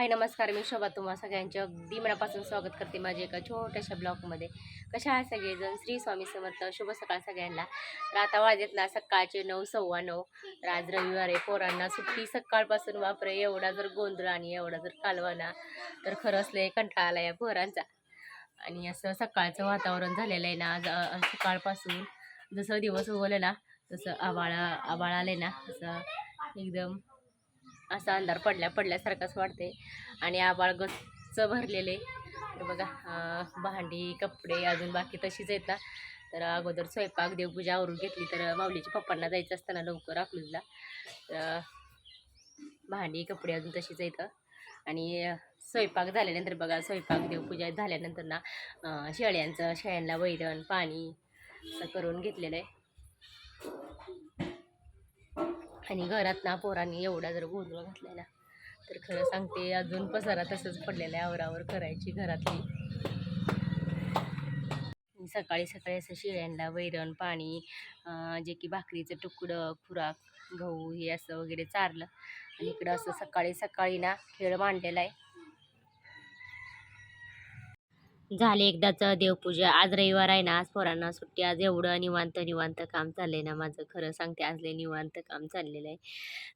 हाय नमस्कार. मी शोभा. तुम्हा सगळ्यांचे अगदी मनापासून स्वागत करते माझ्या एका छोट्याशा ब्लॉगमध्ये. कशा आहे सगळेजण? श्री स्वामी समर्थ. शुभ सकाळ सगळ्यांना. तर आता वाजेत ना सकाळचे नऊ सव्वा नऊ. तर आज रविवार आहे. पोरांना सुट्टी सकाळपासून वापरे. एवढा जर गोंधळ आणि एवढा जर कालवाना तर खरंच लय कंटाळा आला या पोरांचा. आणि असं सकाळचं वातावरण झालेलं आहे ना आज सकाळपासून जसं दिवस उगवलं ना तसं आबाळा आबाळ आले ना असं एकदम असा अंधार पडल्या पडल्यासारखाच वाटते आणि आबाळ गच्च भरलेले. तर बघा भांडी कपडे अजून बाकी तशीच आहेत ना. तर अगोदर स्वयंपाक देवपूजा आवरून घेतली. तर माऊलीच्या पप्पांना जायचं असताना लवकर अकलूजला तर भांडी कपडे अजून तशीच आहेत. आणि स्वयंपाक झाल्यानंतर बघा स्वयंपाक देवपूजा झाल्यानंतर ना शेळ्यांचं शेळ्यांना वैरण पाणी असं करून घेतलेलं आहे. आणि घरात ना पोरांनी एवढा जर गोंधळ घातलाय ना तर खरं सांगते अजून पसारा तसंच पडलेला आहे आवरावर करायची घरातली. सकाळी सकाळी असं शिळ्यांना वैरण पाणी जे की भाकरीचं तुकडं खुराक गहू हे असं वगैरे चारलं. आणि इकडं असं सकाळी सकाळी ना खेळ मांडलेला आहे. झाले एकदाच देवपूजा. आज रविवार आहे ना आज पोरांना सुट्टी आज एवढं निवांत निवांत काम चाललंय ना माझं. खरं सांगते आज लय निवांत काम चाललेलं आहे.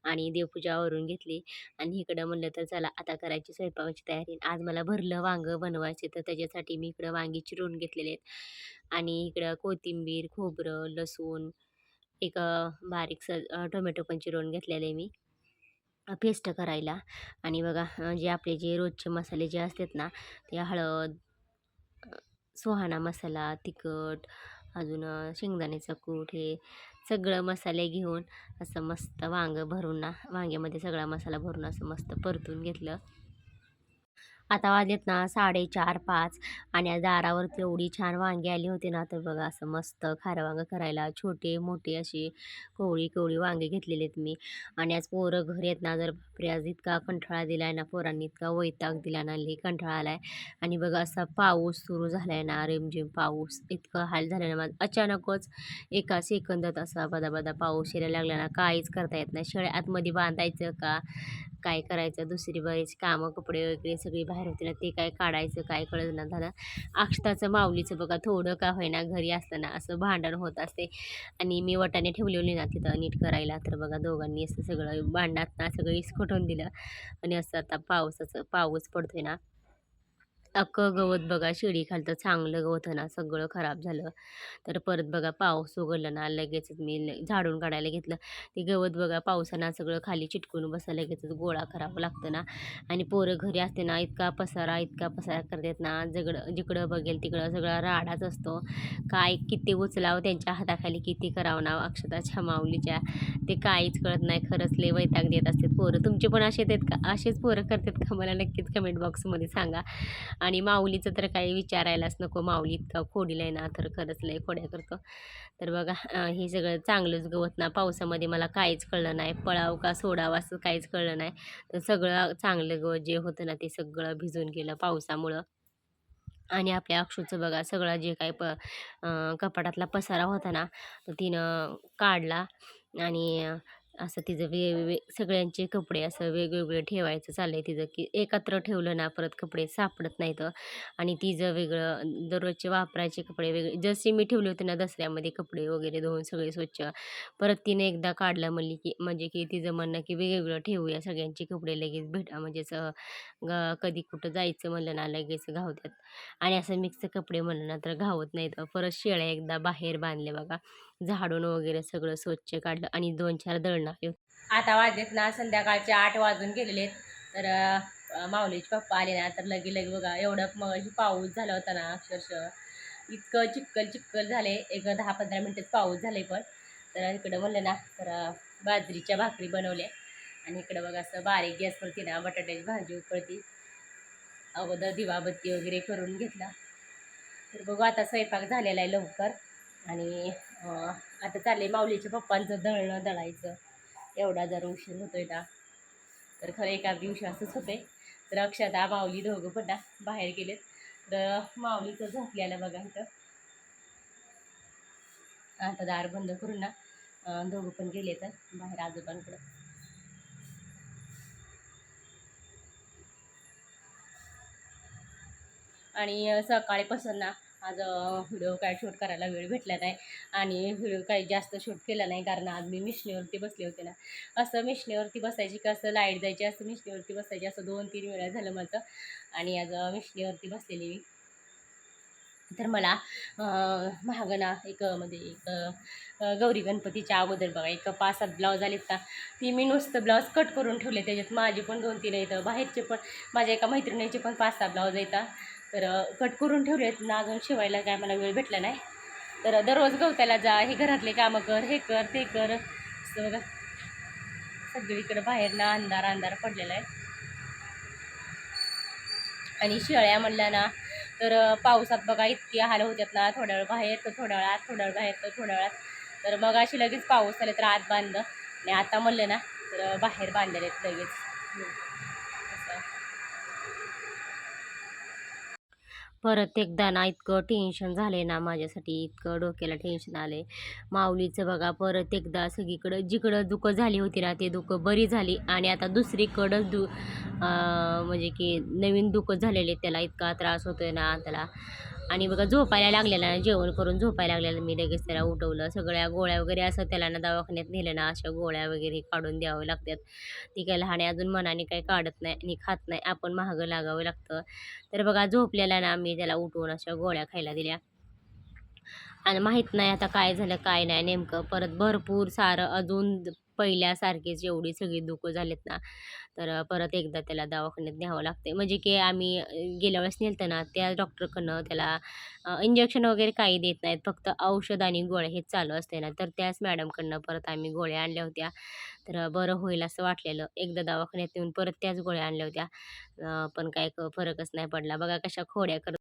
आणि देवपूजा आवरून घेतली. आणि इकडं म्हणलं तर चला आता करायची स्वयंपाकाची तयारी. आज मला भरलं वांगं बनवायचे तर त्याच्यासाठी मी इकडं वांगी चिरून घेतलेले आहेत. आणि इकडं कोथिंबीर खोबरं लसूण एक बारीक स टोमॅटो पण चिरून घेतलेले मी. पेस्ट करायला. आणि बघा जे आपले जे रोजचे मसाले जे असतात ना ते हळद सुहाणा मसाला तिखट अजून अ, शेंगदाण्याचा कूट हे सगळं मसाले घेऊन असं मस्त वांगं भरून ना वांग्यामध्ये सगळा मसाला भरून असं मस्त परतून घेतलं. आता वाजलेत ना साडेचार पाच आणि आज दारावरती एवढी छान वांगी आली होती ना तर बघा असं मस्त खारं वांगं करायला छोटे मोठे असे कोवळी कोवळी वांगे घेतलेले आहेत मी. आणि आज पोरं घर येत ना जर बापरे आज इतका कंठाळा दिला आहे ना पोरांनी इतका वैताग दिला ना लई कंटाळा आला आहे आणि बघा असा पाऊस सुरू झाला आहे ना रिमझिम पाऊस इतकं हाल झालं ना माझं. अचानकच एका सेकंदात असा बदा बदा पाऊस यायला लागला ना काहीच करता येत नाही. शेळ्या आतमध्ये बांधायचं का? काय करायचं? दुसरी बरीच कामं कपडे वगैरे सगळी बाहेर होती ना ते काय काढायचं काय कळत ना झालं. अक्षताचं माऊलीचं बघा थोडं का होईना घरी असताना असं भांडण होत असते. आणि मी वटाने ठेवलेली ना तिथं नीट करायला. तर बघा दोघांनी असं सगळं भांडात ना सगळं दिलं. आणि असं आता पावसाचं पाऊस पडतोय ना. अख्खं गवत बघा शिडी खालतं चांगलं गवत ना सगळं खराब झालं. तर परत बघा पाऊस उघडला ना लगेचच मी ल- झाडून काढायला घेतलं. ते गवत बघा पावसानं सगळं खाली चिटकून बसायला लगेचच गोळा करावं लागतं ना. आणि पोरं घरी असते ना इतका पसारा इतका पसारा करतात ना जगडं जिकडं बघेल तिकडं सगळा राडाच असतो. काय किती उचलावं त्यांच्या हाताखाली किती करावं ना अक्षता छमावलीच्या ते काहीच कळत नाही खरंच लय वैताग देत असतात. पोरं. तुमचे पण असे आहेत का? असेच पोरं करतात का? मला नक्कीच कमेंट बॉक्समध्ये सांगा. आणि माऊलीचं तर काही विचारायलाच नको. माऊली इतका खोडीला आहे ना तर खरंच लय खोड्या करतो. तर बघा हे सगळं चांगलंच गवत ना पावसामध्ये मला काहीच कळलं नाही. पळाव का सोडावं असं काहीच कळलं नाही. तर सगळं चांगलं गवत जे होतं ना ते सगळं भिजून गेलं पावसामुळं. आणि आपल्या अक्षूचं बघा सगळं जे काही प कपाटातला पसारा होता ना तर तिनं काढला. आणि असं तिचं वेगवेगळे सगळ्यांचे कपडे असं वेगवेगळे ठेवायचं चाललं आहे तिचं की एकत्र ठेवलं ना परत कपडे सापडत नाहीत. आणि तिचं वेगळं दररोजचे वापरायचे कपडे वेगळे जसे मी ठेवले होते ना दसऱ्यामध्ये कपडे वगैरे धुवून सगळे स्वच्छ. परत तिने एकदा काढलं म्हणली की म्हणजे की तिचं म्हणणं की वेगवेगळं ठेवूया सगळ्यांचे कपडे लगेच भेटा म्हणजे असं ग कधी कुठं जायचं म्हणलं ना लगेच घावतात आणि असं मिक्स कपडे म्हणलं ना तर घावत नाहीत. परत शेळ्या एकदा बाहेर बांधले बघा. झाडून वगैरे सगळं स्वच्छ काढलं आणि दोन चार दळणं आले आता वाजलेत ना संध्याकाळचे आठ वाजून गेलेले तर माऊलीचे पप्पा आले ना तर लगे लगे बघा एवढं मग पाऊस झाला होता ना अक्षरशः. इतकं चिक्कल चिक्कल झाले एक दहा पंधरा मिनटेच पाऊस झाले पण. तर इकडं म्हणलं ना तर बाजरीच्या भाकरी बनवल्या. आणि इकडं बघा असं बारीक गॅसवरती ना बटाट्याची भाजी उकळती. अगोदर दिवाबत्ती वगैरे करून घेतला. तर बघू आता स्वयंपाक झालेला आहे लवकर. आणि आता चालले माऊलीच्या पप्पांचं दळणं दळायचं. एवढा जर उशीर होतोय ना तर खरं एका दिवशी असंच होते तर अक्षता माऊली दोघं पण ना बाहेर गेलेत. तर माऊलीचं झोपल्याला बघा इथं. आता दार बंद करून ना दोघं पण गेले तर बाहेर आजोबांकडं. आणि सकाळीपासून ना आज व्हिडिओ काय शूट करायला वेळ भेटला नाही आणि व्हिडिओ काही जास्त शूट केला नाही कारण आज मी मिशनीवरती बसले होते ना. असं मिशनीवरती बसायची का असं लाइट जायची असं मिशनीवरती बसायची असं दोन तीन वेळा झालं माझं. आणि आज मिशनीवरती बसलेली मी. तर मला महागणा एक म्हणजे एक गौरी गणपतीच्या अगोदर बघा एक पाच सात ब्लाऊज आलेत का ती मी नुसतं ब्लाऊज कट करून ठेवले त्याच्यात माझे पण दोन तीन येतं बाहेरचे पण माझ्या एका मैत्रिणीचे पण पाच सहा ब्लाऊज येतात तर कट करून ठेवले आहेत ना अजून शिवायला काय मला वेळ भेटला नाही. तर दररोज गवत्याला जा हे घरातले कामं कर हे कर ते कर. असं बघा. सगळीकडे बाहेर ना अंधार अंधार पडलेला आहे. आणि शिळ्या म्हणल्या ना तर पावसात बघा इतकी हाल होतात ना. थोड्या वेळ बाहेर तर थोड्या वेळात थोड्या वेळ बाहेर तर थोड्या वेळात. तर मग अशी लगेच पाऊस आले तर आत बांधलं. आणि आता म्हणलं ना तर बाहेर बांधलेले आहेत लगेच. असं. परत एकदा ना इतकं टेन्शन झाले ना माझ्यासाठी इतकं डोक्याला टेन्शन आले माऊलीचं बघा परत एकदा सगळीकडं जिकडं दुखं झाली होती ना ते दुखं बरी झाली आणि आता दुसरीकडं दु म्हणजे की नवीन दुखं झालेले त्याला इतका त्रास होतोय ना त्याला आणि बघा झोपायला लागलेला ना जेवण करून झोपायला लागलेलं मी लगेच त्याला उठवलं. सगळ्या गोळ्या वगैरे असं त्याला ना दवाखान्यात नेलं ना अशा गोळ्या वगैरे काढून द्यावं लागतात. ती काय लहान आहे अजून मनाने काही काढत नाही आणि खात नाही आपण महागं लागावं लागतं. तर बघा झोपलेला ना मी त्याला उठवून अशा गोळ्या खायला दिल्या. आणि माहीत नाही आता काय झालं काय नाही नेमकं परत भरपूर सारं अजून द- पहिल्यासारखीच एवढी सगळी दुखं झालेत ना तर परत एकदा त्याला दवाखान्यात न्यावं लागते म्हणजे की आम्ही गेल्या वेळेस नेलतं ना त्या डॉक्टरकडनं त्याला इंजेक्शन वगैरे काही देत नाहीत फक्त औषध आणि गोळ्या हेच चालू असते ना. तर त्याच मॅडमकडनं परत आम्ही गोळ्या आणल्या होत्या. तर बरं होईल असं वाटलेलं. एकदा दवाखान्यात येऊन परत त्याच गोळ्या आणल्या होत्या. पण काय फरकच नाही पडला. बघा कशा खोड्या करत